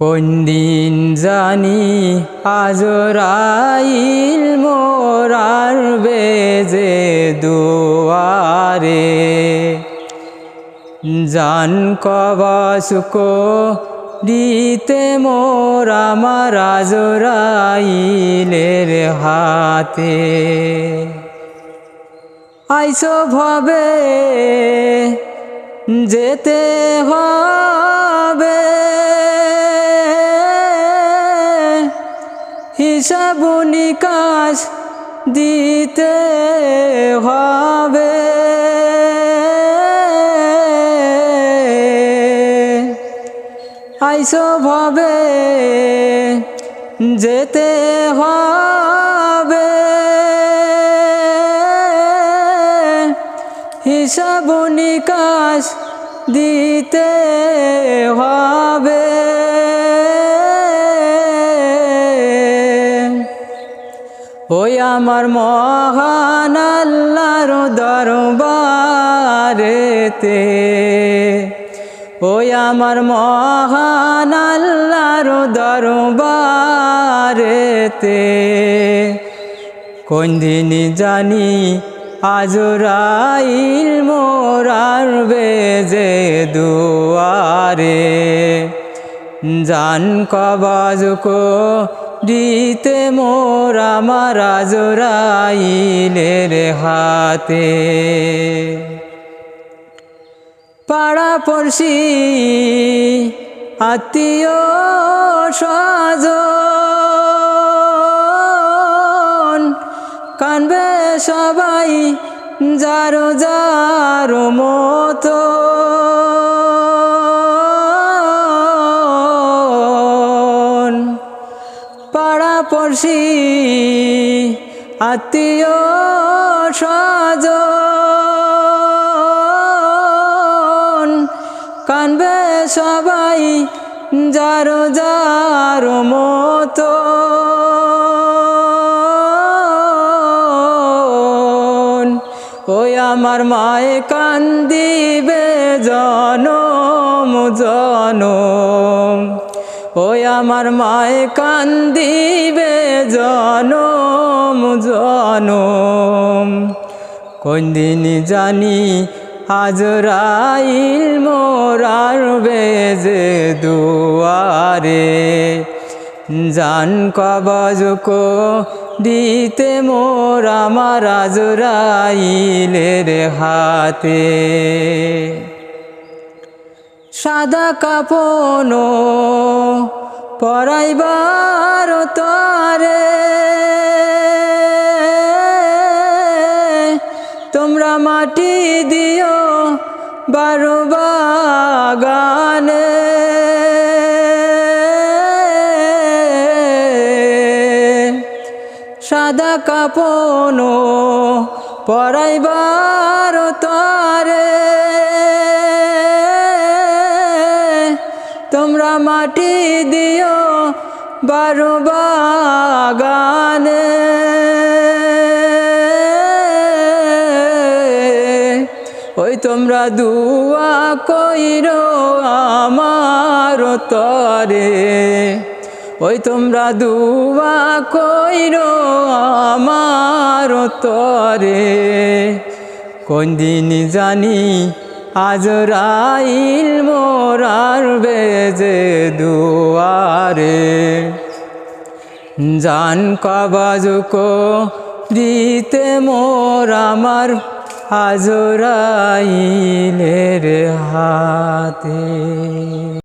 কোন দিন জানি আজরাইল মোরার বেজে দুয়ারে। জান কবাসুকো দিতে মোর আমার আজরাইলের হাতে। আইসো ভাবে যেতে হবে। হিসাব নিকাশ দিতে হবে। আইসো ভাবে যেতে হবে। হিসাব নিকাশ দিতে হবে। ওই আমার মহান আল্লাহর দরবারেতে। ওই আমার মহান আল্লাহর দরবারেতে। কোন দিন জানি আজরাইল মোরার বেজে দুয়ারে। জান কবাজকো দিতে মোর আমার আজরাইলের হাতে। পাড়া পড়শি আত্মীয় স্বজন কানবে সবাই যারো যারো মতো। পড়শি আত্মীয় স্বজন। কানবে সবাই যারো যারো মতো। ওই আমার মায়ে কান্দিবে জনম জনম। ওই আমার মায়ে কান্দিবে জনম জনম। কোন দিন জানি হাজরাইল মোরার বেজে দুয়ারে। জান কবাজকো দিতে মোর আমার আজরাইলের হাতে। সাদা কাপনো পরাইবার তারে। তোমরা মাটি দিও বারো বাগানে। সাদা কাপনো পরাইবার তারে। মাটি দিও বারো বাগানে। ওই তোমরা দুয়া কইর আমার তরে। ওই তোমরা দুয়া কইর আমার তরে। কোন দিন জানি আজরাইল মোরার বেজে জান কবাজকো দিতে মোর আমার আজরাইলের হাতে।